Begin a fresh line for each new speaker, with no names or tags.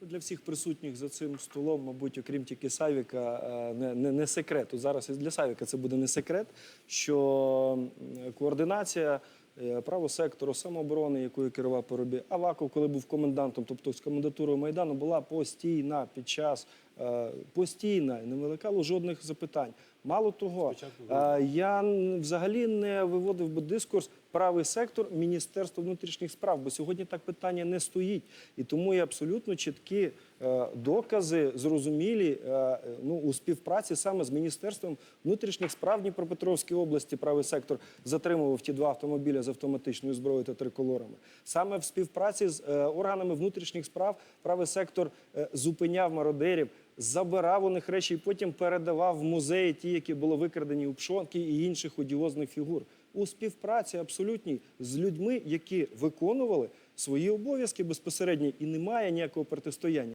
Для всіх присутніх за цим столом, мабуть, окрім тільки Савіка, е, не, не, не секрет. От зараз і для Савіка це буде не секрет, що координація правосектору сектору самооборони, якою керував Поробі Аваков, коли був комендантом, тобто з комендатурою Майдану, була постійна під час е, постійна, не виникало жодних запитань. Мало того, е, я взагалі не виводив би дискурс правий сектор Міністерства внутрішніх справ, бо сьогодні так питання не стоїть. І тому є абсолютно чіткі е, докази, зрозумілі е, ну, у співпраці саме з Міністерством внутрішніх справ Дніпропетровської області правий сектор затримував ті два автомобіля з автоматичною зброєю та триколорами. Саме в співпраці з е, органами внутрішніх справ правий сектор е, зупиняв мародерів, забирав у них речі і потім передавав в музеї ті, які були викрадені у Пшонки і інших одіозних фігур. У співпраці абсолютній з людьми, які виконували свої обов'язки безпосередньо, і немає ніякого протистояння.